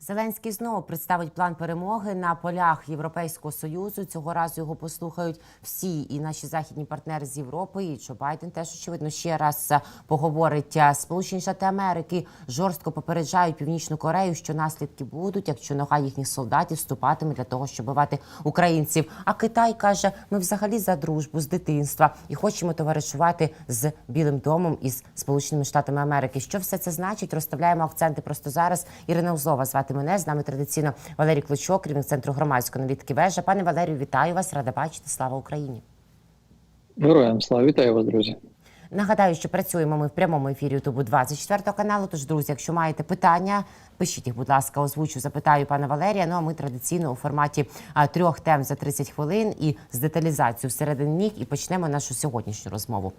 Зеленський знову представить план перемоги на полях Європейського союзу. Цього разу його послухають всі і наші західні партнери з Європи. І Джо Байден теж очевидно ще раз поговорить. Сполучені Штати Америки жорстко попереджають Північну Корею, що наслідки будуть, якщо нога їхніх солдатів вступатиме для того, щоб бивати українців. А Китай каже: ми взагалі за дружбу з дитинства і хочемо товаришувати з Білим домом і з Сполученими Штатами Америки. Що все це значить? Розставляємо акценти просто зараз. Ірина Узлова звати мене. З нами традиційно Валерій Клочок, керівник центру громадської аналітики вежа. Пане Валерію, вітаю вас. Рада бачити. Слава Україні. Героям слава вітаю вас, друзі. Нагадаю, що працюємо ми в прямому ефірі Ютубу 24 каналу. Тож, друзі, якщо маєте питання, пишіть їх, будь ласка, озвучу, запитаю пана Валерія. Ну а ми традиційно у форматі а, трьох тем за 30 хвилин і з деталізацією всередині ніг і почнемо нашу сьогоднішню розмову.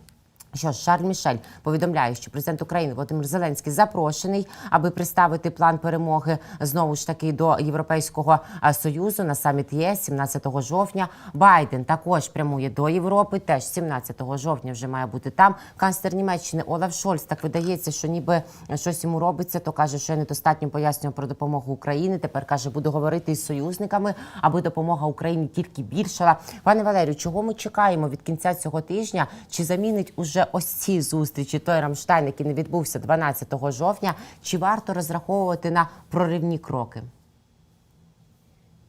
Що ж, Шарль Мішель повідомляє, що президент України Володимир Зеленський запрошений, аби представити план перемоги знову ж таки до Європейського союзу на саміт ЄС 17 жовтня. Байден також прямує до Європи. Теж 17 жовтня вже має бути там. Канцлер Німеччини Олаф Шольц так видається, що ніби щось йому робиться. То каже, що я недостатньо пояснював про допомогу Україні. Тепер каже, буду говорити із союзниками, аби допомога Україні тільки більшала. Пане Валерію, чого ми чекаємо від кінця цього тижня? Чи замінить уже ось ці зустрічі той Рамштайн, який не відбувся 12 жовтня? Чи варто розраховувати на проривні кроки?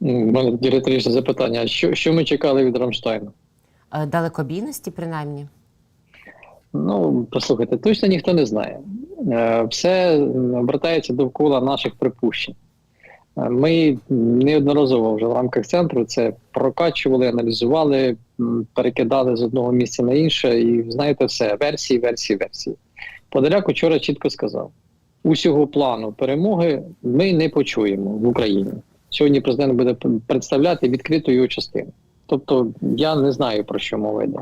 У мене тоді риторичне запитання: що, що ми чекали від Рамштайну? Е, Далекобійності, принаймні. Ну, послухайте, точно ніхто не знає. Е, Все обертається довкола наших припущень. Ми неодноразово вже в рамках центру це прокачували, аналізували, перекидали з одного місця на інше, і знаєте все, версії, версії, версії. Подоляк вчора чітко сказав: усього плану перемоги ми не почуємо в Україні. Сьогодні президент буде представляти відкриту його частину. Тобто я не знаю про що мова йде.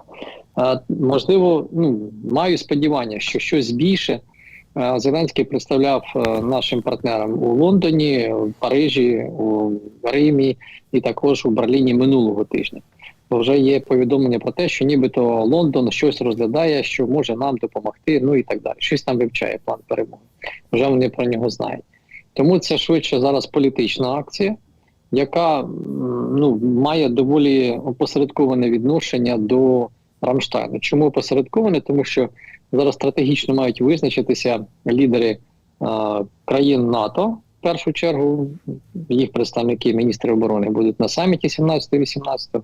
Можливо, ну маю сподівання, що щось більше. А, Зеленський представляв нашим партнерам у Лондоні, в Парижі, у Римі і також у Берліні минулого тижня. Бо вже є повідомлення про те, що нібито Лондон щось розглядає, що може нам допомогти, ну і так далі. Щось там вивчає план перемоги. Вже вони про нього знають. Тому це швидше зараз політична акція, яка ну, має доволі опосередковане відношення до Рамштайну. Чому опосередковане? Тому що зараз стратегічно мають визначитися лідери а, країн НАТО. В першу чергу їх представники міністри оборони будуть на саміті 17-18,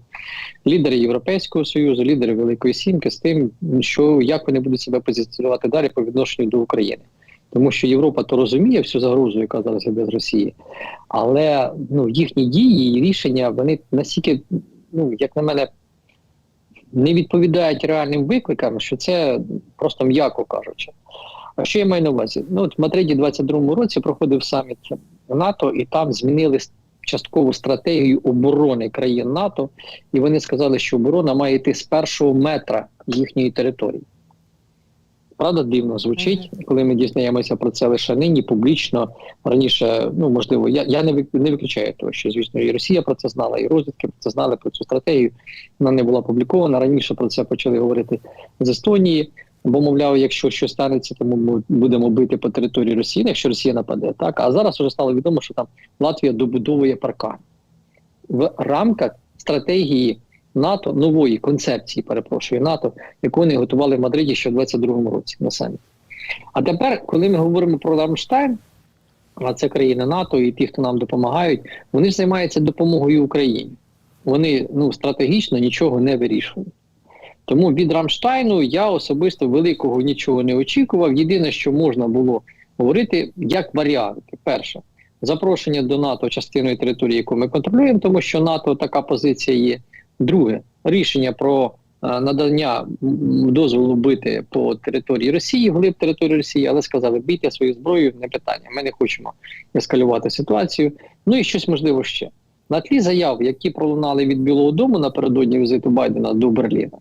лідери Європейського союзу, лідери Великої Сімки з тим, що як вони будуть себе позиціонувати далі по відношенню до України. Тому що Європа то розуміє всю загрозу, яка зараз іде з Росії, але ну їхні дії і рішення вони настільки, ну як на мене, не відповідають реальним викликам, що це просто м'яко кажучи. А що я маю на увазі? Ну от в Мадриді 22-му році проходив саміт НАТО, і там змінили часткову стратегію оборони країн НАТО, і вони сказали, що оборона має йти з першого метра їхньої території. Правда, дивно звучить, коли ми дізнаємося про це лише нині публічно. Раніше, ну можливо, я я не не виключаю того, що звісно і Росія про це знала, і розвідки про це знали про цю стратегію. Вона не була опублікована. Раніше про це почали говорити з Естонії. Бо, мовляв, якщо щось станеться, то ми будемо бити по території Росії, якщо Росія нападе. Так а зараз вже стало відомо, що там Латвія добудовує паркан в рамках стратегії НАТО нової концепції, перепрошую НАТО, яку вони готували в Мадриді ще в 22-му році на саміті. А тепер, коли ми говоримо про Рамштайн, а це країни НАТО і ті, хто нам допомагають, вони ж займаються допомогою Україні. Вони ну стратегічно нічого не вирішують. Тому від Рамштайну я особисто великого нічого не очікував. Єдине, що можна було говорити, як варіанти. Перше, запрошення до НАТО частиною території, яку ми контролюємо, тому що НАТО така позиція є. Друге, рішення про е, надання дозволу бити по території Росії, вглиб території Росії, але сказали, бійте свою зброю, не питання. Ми не хочемо ескалювати ситуацію. Ну і щось можливо ще. На тлі заяв, які пролунали від Білого Дому напередодні візиту Байдена до Берліна.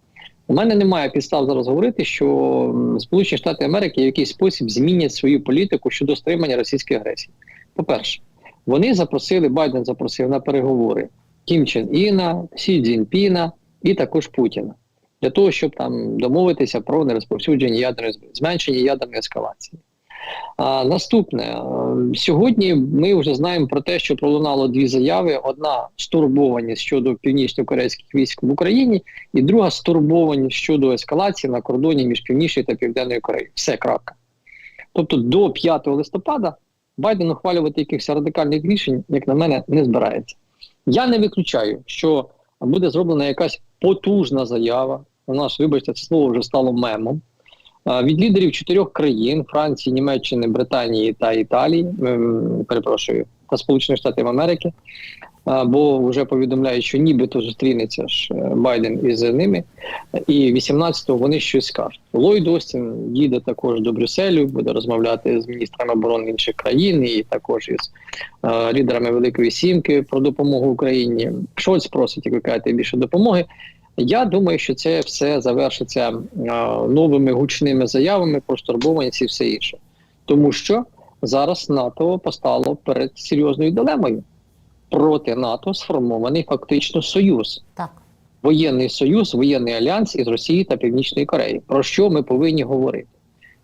У мене немає підстав зараз говорити, що Сполучені Штати Америки в якийсь спосіб змінять свою політику щодо стримання російської агресії. По-перше, вони запросили, Байден запросив на переговори Кім Чен Іна, Сі Цзіньпіна і також Путіна для того, щоб там домовитися про нерозповсюдження ядерної зменшення ядерної ескалації. А, наступне сьогодні ми вже знаємо про те, що пролунало дві заяви: одна стурбованість щодо північно-корейських військ в Україні, і друга стурбованість щодо ескалації на кордоні між північною та південною Кореєю. Все крапка. Тобто до 5 листопада Байден ухвалювати якихось радикальних рішень, як на мене, не збирається. Я не виключаю, що буде зроблена якась потужна заява. У нас, вибачте, це слово вже стало мемом. Від лідерів чотирьох країн Франції, Німеччини, Британії та Італії, ем, перепрошую, та Сполучених Штатів Америки. Бо вже повідомляють, що нібито зустрінеться ж е, Байден із ними, і 18-го вони щось скажуть. Ллойд Остін їде також до Брюсселю, буде розмовляти з міністрами оборони інших країн і також із е, лідерами Великої Сімки про допомогу Україні. Шольц просить, як ви кажете, більше допомоги. Я думаю, що це все завершиться е, новими гучними заявами про стурбованість і все інше, тому що зараз НАТО постало перед серйозною дилемою. Проти НАТО сформований фактично союз Так. воєнний союз, воєнний альянс із Росії та Північної Кореї. Про що ми повинні говорити?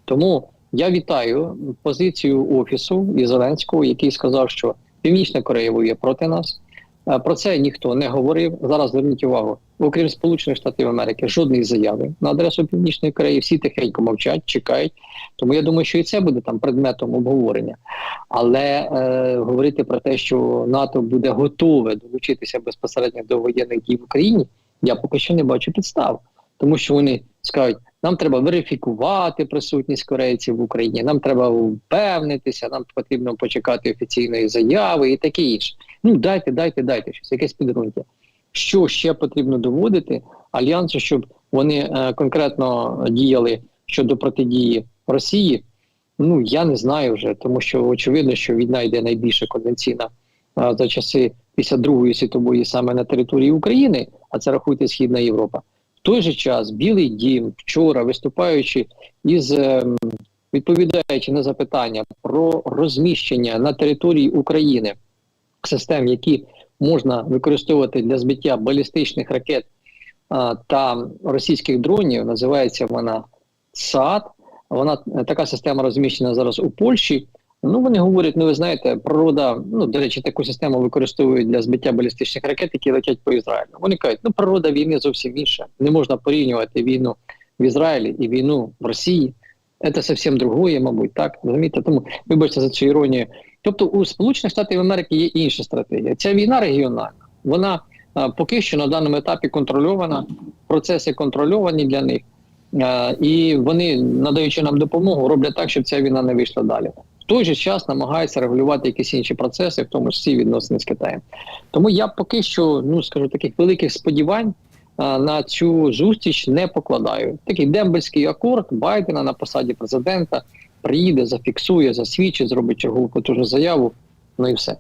Тому я вітаю позицію офісу і Зеленського, який сказав, що Північна Корея воює проти нас. Е, Про це ніхто не говорив. Зараз зверніть увагу, окрім Сполучених Штатів Америки, жодної заяви на адресу Північної Кореї. Всі тихенько мовчать, чекають. Тому я думаю, що і це буде там предметом обговорення. Але е, говорити про те, що НАТО буде готове долучитися безпосередньо до воєнних дій в Україні, я поки що не бачу підстав, тому що вони скажуть, нам треба верифікувати присутність корейців в Україні, нам треба впевнитися, нам потрібно почекати офіційної заяви і таке інше. Ну дайте, дайте, дайте щось, якесь підґрунтя. Що ще потрібно доводити альянсу, щоб вони е, конкретно діяли щодо протидії Росії? Ну я не знаю вже, тому що очевидно, що війна йде найбільше конвенційна а, за часи після Другої світової саме на території України, а це рахуйте Східна Європа. Той же час Білий Дім вчора виступаючи із ем, відповідаючи на запитання про розміщення на території України систем, які можна використовувати для збиття балістичних ракет та російських дронів, називається вона САД. Вона е, така система розміщена зараз у Польщі. Ну вони говорять, ну ви знаєте, природа, ну до речі, таку систему використовують для збиття балістичних ракет, які летять по Ізраїлю. Вони кажуть, ну природа війни зовсім інша. Не можна порівнювати війну в Ізраїлі і війну в Росії. Це зовсім другое, мабуть, так розумієте? Тому вибачте за цю іронію. Тобто у Сполучених Штатів Америки є інша стратегія. Ця війна регіональна. Вона а, поки що на даному етапі контрольована, процеси контрольовані для них. Е, і вони, надаючи нам допомогу, роблять так, щоб ця війна не вийшла далі. Той же час намагається регулювати якісь інші процеси, в тому числі відносини з Китаєм. Тому я поки що, ну скажу, таких великих сподівань на цю зустріч не покладаю. Такий дембельський акорд Байдена на посаді президента приїде, зафіксує, засвідчить, зробить чергову потужну заяву. Ну і все.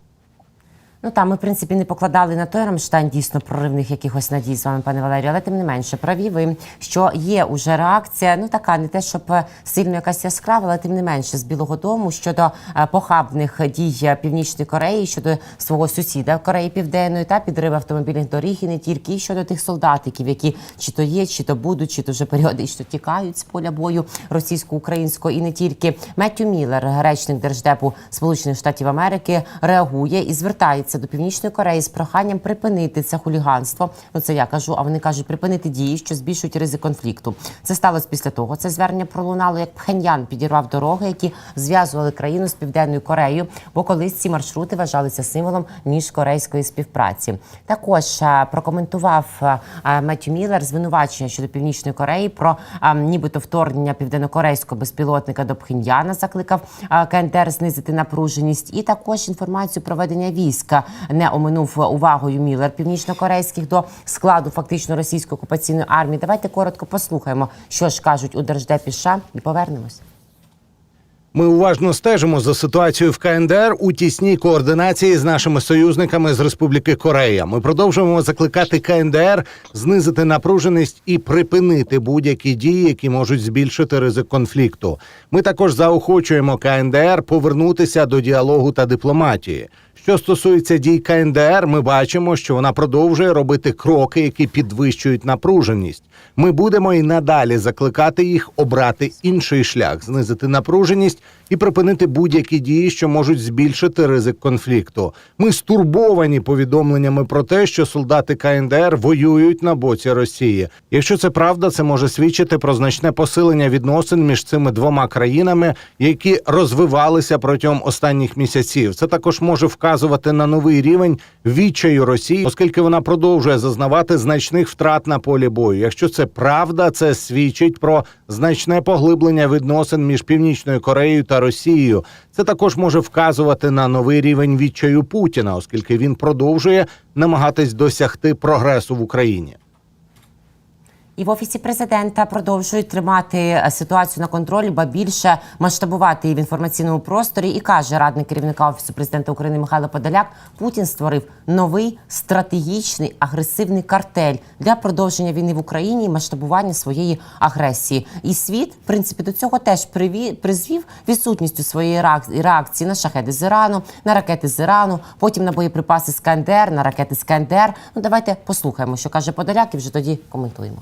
Ну там ми, в принципі, не покладали на той Рамштайн дійсно проривних якихось надій з вами, пане Валерію, але тим не менше, праві ви, що є уже реакція, ну така, не те, щоб е, сильно якась яскрава, але тим не менше з Білого Дому щодо е, похабних дій Північної Кореї щодо свого сусіда Кореї Південної та підрив автомобільних доріг і не тільки і щодо тих солдатиків, які чи то є, чи то будуть, чи то вже періодично тікають з поля бою російсько-українського, і не тільки. Меттю Міллер, речник держдепу Сполучених Штатів Америки, реагує і звертається до Північної Кореї з проханням припинити це хуліганство. Ну це я кажу, а вони кажуть припинити дії, що збільшують ризик конфлікту. Це сталося після того. Це звернення пролунало, як Пхеньян підірвав дороги, які зв'язували країну з південною Кореєю, бо колись ці маршрути вважалися символом міжкорейської співпраці. Також е, прокоментував е, е, Меттю Міллер звинувачення щодо північної Кореї про нібито вторгнення південнокорейського безпілотника до Пхеньяна. Закликав КНДР знизити напруженість, і також інформацію про ведення війська не оминув увагою Міллер північнокорейських до складу фактично російської окупаційної армії. Давайте коротко послухаємо, що ж кажуть у держдепі США, і повернемось. Ми уважно стежимо за ситуацією в КНДР у тісній координації з нашими союзниками з Республіки Корея. Ми продовжуємо закликати КНДР знизити напруженість і припинити будь-які дії, які можуть збільшити ризик конфлікту. Ми також заохочуємо КНДР повернутися до діалогу та дипломатії. Що стосується дій КНДР, ми бачимо, що вона продовжує робити кроки, які підвищують напруженість. Ми будемо і надалі закликати їх обрати інший шлях, знизити напруженість і припинити будь-які дії, що можуть збільшити ризик конфлікту. Ми стурбовані повідомленнями про те, що солдати КНДР воюють на боці Росії. Якщо це правда, це може свідчити про значне посилення відносин між цими двома країнами, які розвивалися протягом останніх місяців. Це також може вказувати на новий рівень відчаю Росії, оскільки вона продовжує зазнавати значних втрат на полі бою. Якщо це правда, це свідчить про значне поглиблення відносин між Північною Кореєю та Росією. Це також може вказувати на новий рівень відчаю Путіна, оскільки він продовжує намагатись досягти прогресу в Україні. І в офісі президента продовжують тримати е, ситуацію на контролі, ба більше масштабувати її в інформаційному просторі. І каже радник керівника офісу президента України Михайло Подоляк: Путін створив новий стратегічний агресивний картель для продовження війни в Україні і масштабування своєї агресії. І світ, в принципі, до цього теж приві- призвів відсутністю своєї реак- реакції на шахеди з Ірану, на ракети з Ірану, потім на боєприпаси з КНДР, на ракети з КНДР. Ну давайте послухаємо, що каже Подоляк, і вже тоді коментуємо.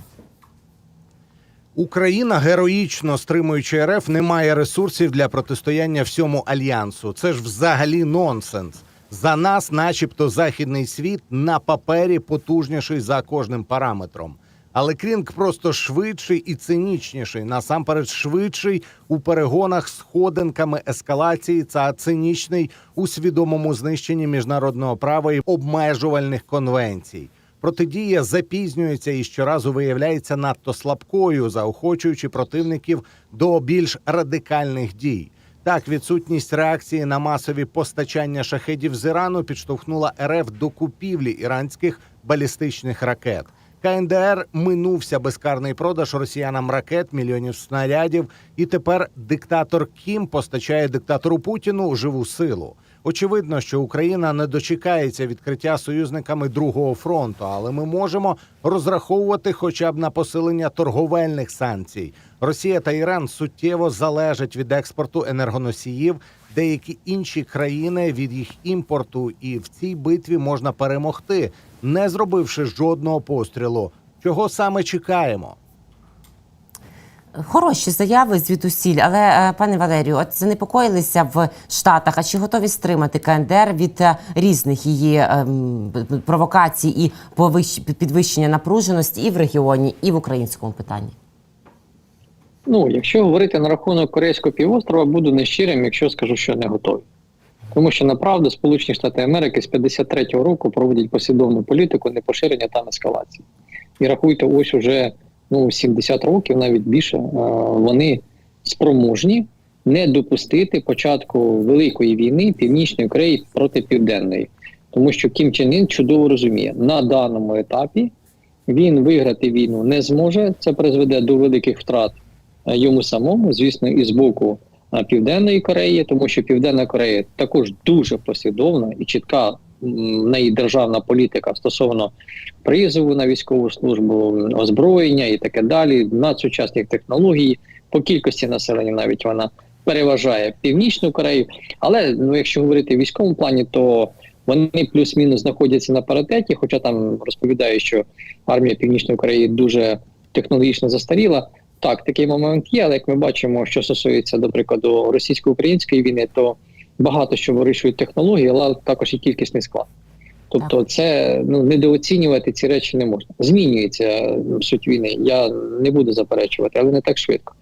Україна героїчно стримуючи РФ не має ресурсів для протистояння всьому альянсу. Це ж взагалі нонсенс. За нас, начебто, західний світ на папері потужніший за кожним параметром. Але Крінг просто швидший і цинічніший. Насамперед, швидший у перегонах з ходинками ескалації та цинічний у свідомому знищенні міжнародного права і обмежувальних конвенцій. Протидія запізнюється і щоразу виявляється надто слабкою, заохочуючи противників до більш радикальних дій. Так, відсутність реакції на масові постачання шахедів з Ірану підштовхнула РФ до купівлі іранських балістичних ракет. КНДР минувся безкарний продаж росіянам ракет, мільйонів снарядів, і тепер диктатор Кім постачає диктатору Путіну живу силу. Очевидно, що Україна не дочекається відкриття союзниками другого фронту, але ми можемо розраховувати хоча б на посилення торговельних санкцій. Росія та Іран суттєво залежать від експорту енергоносіїв, деякі інші країни від їх імпорту, і в цій битві можна перемогти, не зробивши жодного пострілу. Чого саме чекаємо? Хороші заяви звідусіль, але е, пане Валерію, от занепокоїлися в Штатах. А чи готові стримати КНДР від е, різних її ем, провокацій і підвищення напруженості і в регіоні, і в українському питанні? Ну, якщо говорити на рахунок Корейського півострова, буду нещирим, якщо скажу, що не готові. Тому що направду Сполучені Штати Америки з 53-го року проводять послідовну політику непоширення та ескалації. І рахуйте, ось уже ну, 70 років, навіть більше, е, вони спроможні не допустити початку великої війни Північної Кореї проти Південної. Тому що Кім Чен Ін чудово розуміє, на даному етапі він виграти війну не зможе. Це призведе до великих втрат е, йому самому, звісно, і з боку е, Південної Кореї, тому що Південна Корея також дуже послідовна і чітка в неї державна політика стосовно призову на військову службу, озброєння і таке далі, надсучасних технологій. По кількості населення навіть вона переважає Північну Корею. Але ну, якщо говорити в військовому плані, то вони плюс-мінус знаходяться на паритеті, хоча там розповідають, що армія Північної Кореї дуже технологічно застаріла. Так, такий момент є, але як ми бачимо, що стосується, до прикладу, російсько-української війни, то багато що вирішують технології, але також і кількісний склад. Тобто, це ну недооцінювати ці речі не можна. Змінюється суть війни. Я не буду заперечувати, але не так швидко.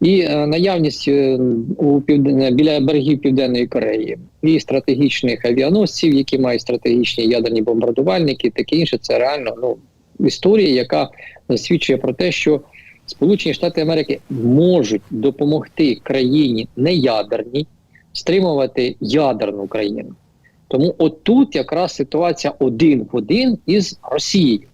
І е, наявність е, у півден... біля берегів Південної Кореї і стратегічних авіаносців, які мають стратегічні ядерні бомбардувальники, таке інше, це реально ну історія, яка засвідчує про те, що Сполучені Штати Америки можуть допомогти країні неядерній стримувати ядерну країну. Тому отут якраз ситуація один в один із Росією.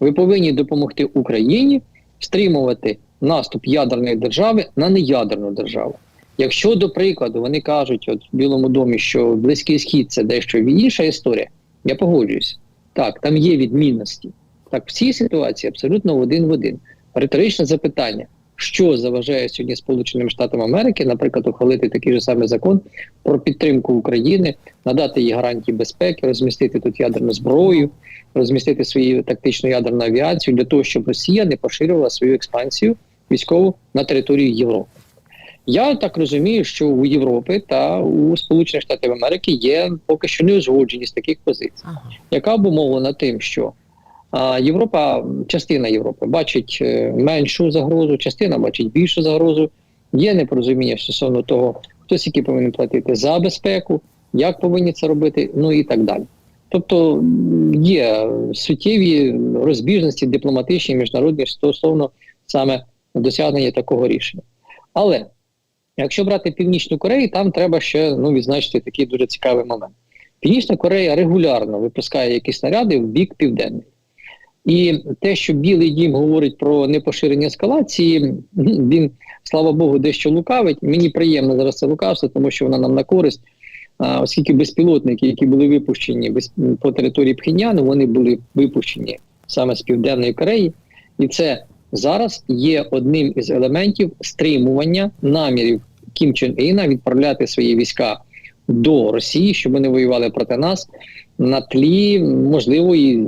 Ви повинні допомогти Україні стримувати наступ ядерної держави на неядерну державу. Якщо, до прикладу, вони кажуть от в Білому домі, що Близький Схід це дещо інша історія, я погоджуюся. Так, там є відмінності. Так, в цій ситуації абсолютно один в один. Риторичне запитання: що заважає сьогодні Сполученим Штатам Америки, наприклад, ухвалити такий же самий закон про підтримку України, надати їй гарантії безпеки, розмістити тут ядерну зброю, розмістити свою тактичну ядерну авіацію для того, щоб Росія не поширювала свою експансію військову на територію Європи. Я так розумію, що у Європи та у Сполучених Штатів Америки є поки що неузгодженість таких позицій Ага. яка обумовлена тим, що а, Європа, частина Європи бачить е, меншу загрозу, частина бачить більшу загрозу. Є непорозуміння стосовно того, хто скільки повинен платити за безпеку, як повинні це робити, ну і так далі. Тобто є суттєві розбіжності дипломатичні, міжнародні стосовно саме досягнення такого рішення. Але якщо брати Північну Корею, там треба ще ну, відзначити такий дуже цікавий момент. Північна Корея регулярно випускає якісь снаряди в бік південний. І те, що Білий Дім говорить про непоширення ескалації, він, слава Богу, дещо лукавить. Мені приємно зараз це лукавство, тому що вона нам на користь, оскільки безпілотники, які були випущені по території Пхеньяну, вони були випущені саме з Південної Кореї. І це зараз є одним із елементів стримування намірів Кім Чен Іна відправляти свої війська до Росії, щоб вони воювали проти нас на тлі можливої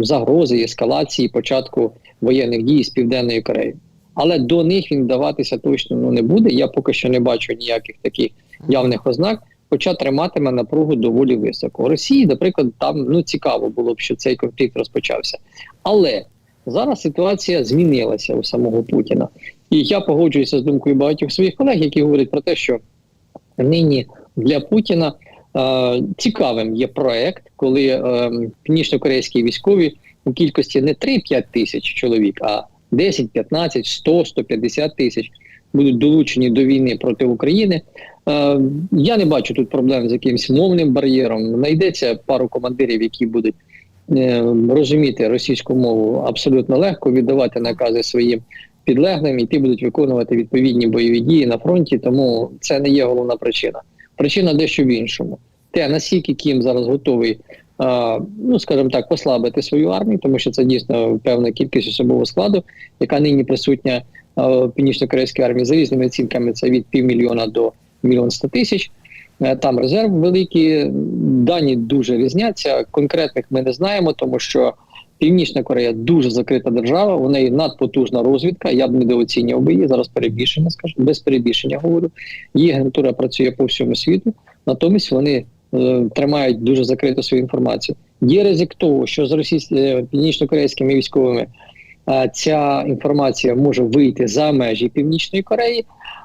загрози, ескалації початку воєнних дій з Південної Кореї. Але до них він вдаватися точно ну, не буде. Я поки що не бачу ніяких таких явних ознак. Хоча триматиме напругу доволі високо. Росії, наприклад, там ну цікаво було б, що цей конфлікт розпочався. Але зараз ситуація змінилася у самого Путіна. І я погоджуюся з думкою багатьох своїх колег, які говорять про те, що нині для Путіна цікавим є проект, коли е, північно-корейські військові у кількості не 3-5 тисяч чоловік, а 10, 15, 100, 150 тисяч будуть долучені до війни проти України. Е, я не бачу тут проблем з якимось мовним бар'єром. Знайдеться пару командирів, які будуть е, розуміти російську мову абсолютно легко, віддавати накази своїм підлеглим, і ті будуть виконувати відповідні бойові дії на фронті. Тому це не є головна причина. Причина дещо в іншому. Те, наскільки Кім зараз готовий, а, ну скажімо так, послабити свою армію, тому що це дійсно певна кількість особового складу, яка нині присутня в північно-корейській армії за різними оцінками. Це від півмільйона до мільйон сто тисяч. Е, Там резерв великий, дані дуже різняться. Конкретних ми не знаємо, тому що Північна Корея дуже закрита держава. У неї надпотужна розвідка. Я б недооцінював би її зараз. Перебільшення скажу, без перебільшення говорю. Її агентура працює по всьому світу, натомість вони е, тримають дуже закриту свою інформацію. Є ризик того, що з російсь... е, північно-корейськими військовими е, ця інформація може вийти за межі Північної Кореї.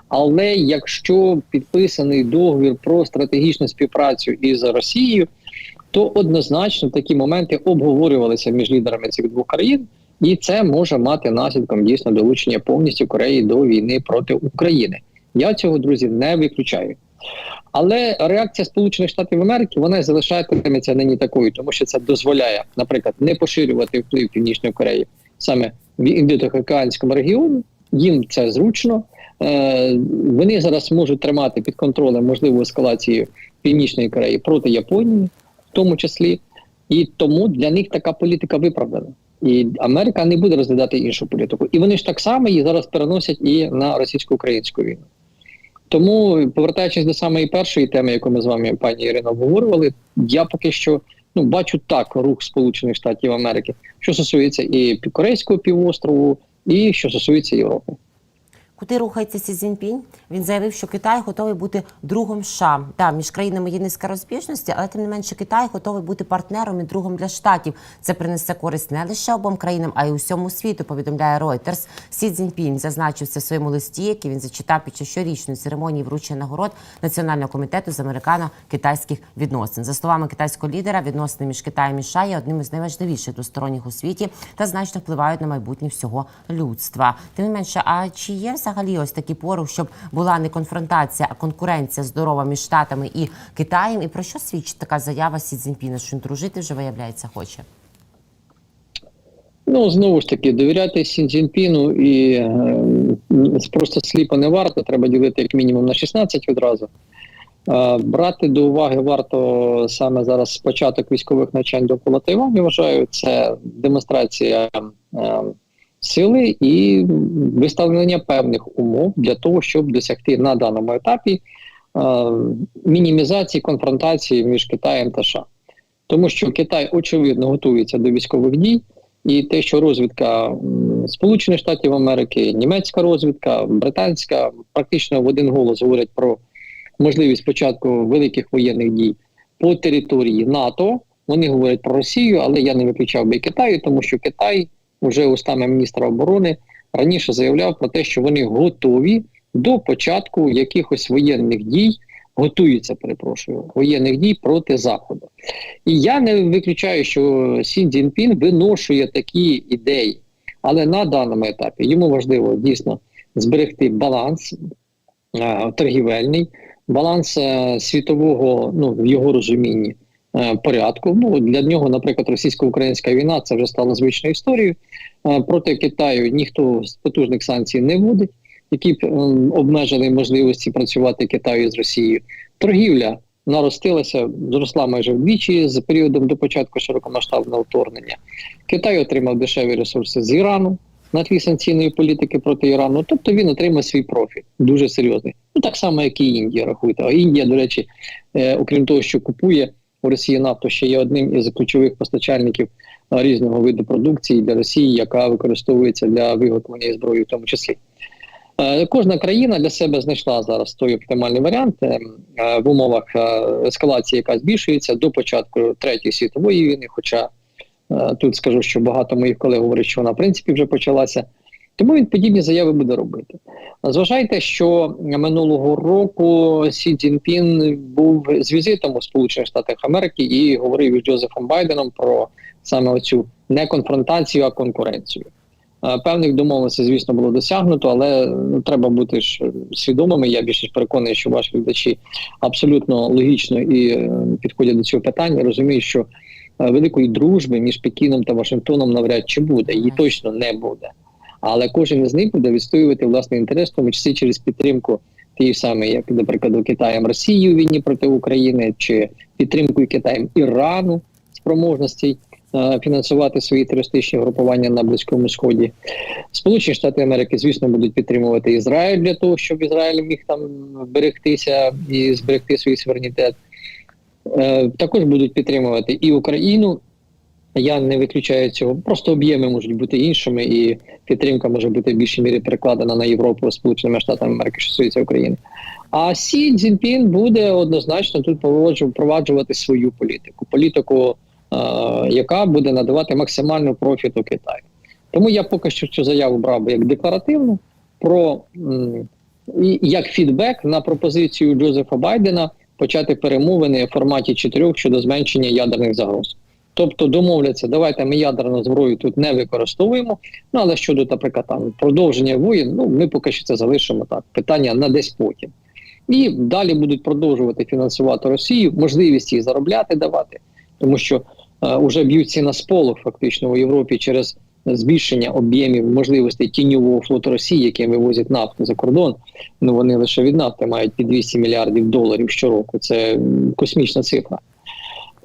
Але якщо підписаний договір про стратегічну співпрацю із Росією, то однозначно такі моменти обговорювалися між лідерами цих двох країн, і це може мати наслідком дійсно долучення повністю Кореї до війни проти України. Я цього друзі не виключаю. Але реакція Сполучених Штатів Америки вона залишатиметься нині такою, тому що це дозволяє, наприклад, не поширювати вплив Північної Кореї саме в індотихоокеанському регіоні. Їм це зручно. Е, вони зараз можуть тримати під контролем можливу ескалацію Північної Кореї проти Японії, тому числі, і тому для них така політика виправдана. І Америка не буде розглядати іншу політику. І вони ж так само її зараз переносять і на російсько-українську війну. Тому, повертаючись до самої першої теми, яку ми з вами, пані Ірино, обговорювали, я поки що ну, бачу так рух Сполучених Штатів Америки, що стосується і Корейського півострову, і що стосується Європи. Куди рухається Сі Цзіньпінь? Він заявив, що Китай готовий бути другом США. Так, між країнами є низка розбіжності, але тим не менше Китай готовий бути партнером і другом для штатів. Це принесе користь не лише обом країнам, а й усьому світу. Повідомляє Reuters. Сі Цзіньпінь зазначив це в своєму листі, який він зачитав під час щорічної церемонії вручення нагород Національного комітету з американо-китайських відносин. За словами китайського лідера, відносини між Китаєм і США є одним із найважливіших двосторонніх у світі та значно впливають на майбутнє всього людства. Тим не менше, а чи є взагалі ось такий порух, щоб була не конфронтація, а конкуренція здорова між штатами і Китаєм? І про що свідчить така заява Сі Цзіньпіна, що він дружити вже виявляється хоче? Ну, знову ж таки, довіряти Сі Цзіньпіну і е, просто сліпо не варто, треба ділити як мінімум на 16 відразу. Е, брати до уваги варто саме зараз початок військових навчань довкола Тайваню, вважаю, це демонстрація е, сили і виставлення певних умов для того, щоб досягти на даному етапі е, мінімізації конфронтації між Китаєм та США. Тому що Китай очевидно готується до військових дій, І те, що розвідка Сполучених Штатів Америки, німецька розвідка, британська практично в один голос говорять про можливість початку великих воєнних дій по території НАТО. Вони говорять про Росію, але я не виключав би Китаю, тому що Китай вже устами міністра оборони раніше заявляв про те, що вони готові до початку якихось воєнних дій, готуються, перепрошую, воєнних дій проти Заходу. І я не виключаю, що Сі Цзіньпін виношує такі ідеї, але на даному етапі йому важливо дійсно зберегти баланс е, торгівельний, баланс е, світового, ну в його розумінні. Е, Порядку ну для нього, наприклад, російсько-українська війна це вже стало звичною історією. Е, Проти Китаю ніхто з потужних санкцій не вводить, які б ем, обмежили можливості працювати Китаю з Росією. Торгівля наростилася, зросла майже вдвічі з періодом до початку широкомасштабного вторгнення. Китай отримав дешеві ресурси з Ірану на тлі санкційної політики проти Ірану. Тобто він отримав свій профіт дуже серйозний. Ну так само, як і Індія рахуйте. А Індія, до речі, е, окрім того, що купує у Росії нафту, ще є одним із ключових постачальників різного виду продукції для Росії, яка використовується для виготовлення зброї, в тому числі. Кожна країна для себе знайшла зараз той оптимальний варіант е, е, в умовах ескалації, яка збільшується до початку третьої світової війни. Хоча тут скажу, що багато моїх колег говорять, що вона в принципі вже почалася. Тому він подібні заяви буде робити. Зважайте, що минулого року Сі Цзіньпін був з візитом у Сполучених Штатах Америки і говорив із Джозефом Байденом про саме оцю не конфронтацію, а конкуренцію. Е, Певних домовленостей, звісно, було досягнуто, але ну, треба бути ж свідомими. Я більше переконаний, що ваші глядачі абсолютно логічно і е, підходять до цього питання. Розуміють, що е, великої дружби між Пекіном та Вашингтоном навряд чи буде, її точно не буде. Але кожен із них буде відстоювати власний інтерес, в тому числі через підтримку тієї самої, як, до прикладу, Китаєм Росії у війні проти України, чи підтримкою Китаєм Ірану спроможностей фінансувати свої терористичні групування на Близькому Сході. Сполучені Штати Америки, звісно, будуть підтримувати Ізраїль для того, щоб Ізраїль міг там берегтися і зберегти свій суверенітет. Е, також будуть підтримувати і Україну. Я не виключаю цього. Просто об'єми можуть бути іншими, і підтримка може бути в більшій мірі перекладена на Європу Сполученими Штатами Америки, що стосується України. А Сі Цзіньпін буде однозначно тут впроваджувати свою політику, політику, е, яка буде надавати максимальну профіту Китаю. Тому я поки що цю заяву брав би як декларативну про як фідбек на пропозицію Джозефа Байдена почати перемовини в форматі чотирьох щодо зменшення ядерних загроз. Тобто домовляться, давайте ми ядерну зброю тут не використовуємо. Ну але щодо, наприклад, там продовження воїн, ну ми поки що це залишимо так. Питання на десь потім. І далі будуть продовжувати фінансувати Росію, можливість їй заробляти давати, тому що е, вже б'ються на сполох фактично у Європі через збільшення об'ємів можливостей тіньового флоту Росії, який вивозять нафту за кордон. Ну вони лише від нафти мають під 200 мільярдів доларів щороку. Це космічна цифра.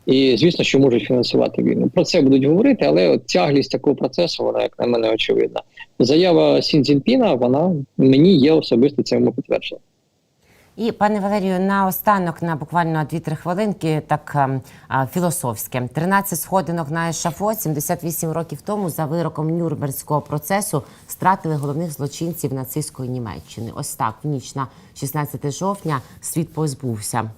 І звісно, що можуть фінансувати війну. Про це будуть говорити, але от тяглість такого процесу, вона, як на мене, очевидна. Заява Сін Цзіньпіна, вона мені є особисто цьому підтвердження. І пане Валерію, на останок на буквально 2-3 хвилинки, так ем, а, філософське. 13 сходинок на ешафот 78 років тому за вироком Нюрнберзького процесу стратили головних злочинців нацистської Німеччини. Ось так в ніч на 16 жовтня світ позбувся.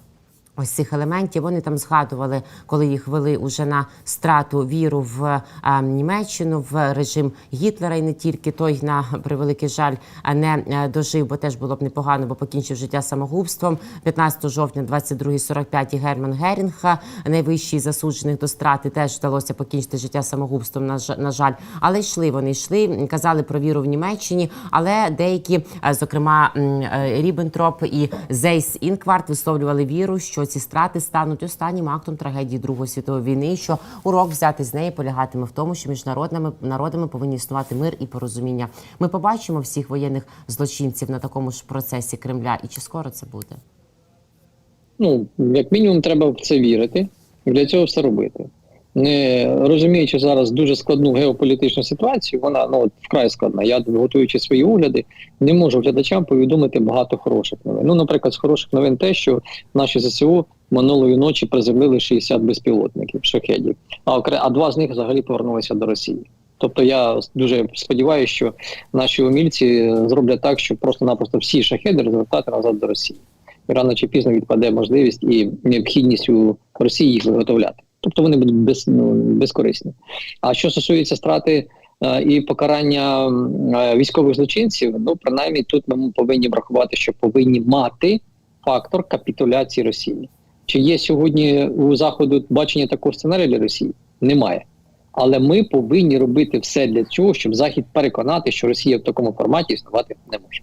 Ось цих елементів вони там згадували, коли їх вели уже на страту віру в а, Німеччину, в режим Гітлера, і не тільки той на превеликий жаль а не е, дожив, бо теж було б непогано, бо покінчив життя самогубством. 15 жовтня, 22.45 Герман Герінг, найвищий засуджених до страти, теж вдалося покінчити життя самогубством. На жаль, але йшли вони йшли, казали про віру в Німеччині, але деякі, е, зокрема м, е, Ріббентроп і Зейс Інкварт, висловлювали віру, що ці страти стануть останнім актом трагедії Другої світової війни. і Що урок взяти з неї полягатиме в тому, що між народними народами повинні існувати мир і порозуміння. Ми побачимо всіх воєнних злочинців на такому ж процесі Кремля, і чи скоро це буде? Ну, як мінімум, треба в це вірити, для цього все робити. Не розуміючи зараз дуже складну геополітичну ситуацію, вона ну вкрай складна. Я готуючи свої огляди, не можу глядачам повідомити багато хороших новин. Ну, наприклад, з хороших новин те, що наші ЗСУ минулої ночі приземлили 60 безпілотників, шахедів, а окре... а два з них взагалі повернулися до Росії. Тобто я дуже сподіваюся, що наші умільці зроблять так, що просто-напросто всі шахеди розвертати назад до Росії. І рано чи пізно відпаде можливість і необхідність у Росії їх виготовляти. Тобто вони будуть без, ну, безкорисні. А що стосується страти е, і покарання е, військових злочинців, ну принаймні тут ми повинні врахувати, що повинні мати фактор капітуляції Росії. Чи є сьогодні у заходу бачення такого сценарію для Росії? Немає. Але ми повинні робити все для цього, щоб Захід переконати, що Росія в такому форматі існувати не може.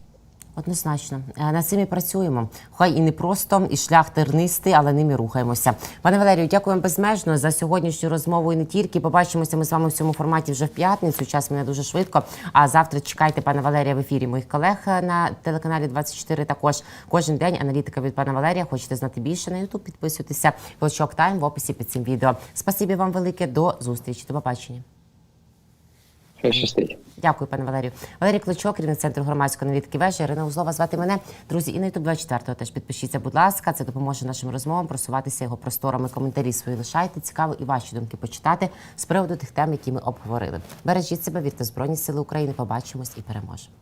Однозначно, Е, над цим і працюємо. Хай і не просто, і шлях тернистий, але ним і рухаємося. Пане Валерію, дякуємо безмежно за сьогоднішню розмову і не тільки. Побачимося ми з вами в цьому форматі вже в п'ятницю. Час мене дуже швидко. А завтра чекайте пана Валерія в ефірі моїх колег е, на телеканалі 24 Також кожен день аналітика від пана Валерія. Хочете знати більше на Ютуб? Підписуйтеся. Волчок Тайм в описі під цим відео. Спасибі вам велике. До зустрічі. До побачення. Хай щастить. Дякую, пане Валерію. Валерій Кличок, керівник центру громадської аналітики вежі. Ірина Узлова звати мене. Друзі, і на Ютуб 24 теж підпишіться, будь ласка. Це допоможе нашим розмовам просуватися його просторами. Коментарі свої лишайте. Цікаво і ваші думки почитати з приводу тих тем, які ми обговорили. Бережіть себе, вірте Збройні Сили України. Побачимось і переможемо.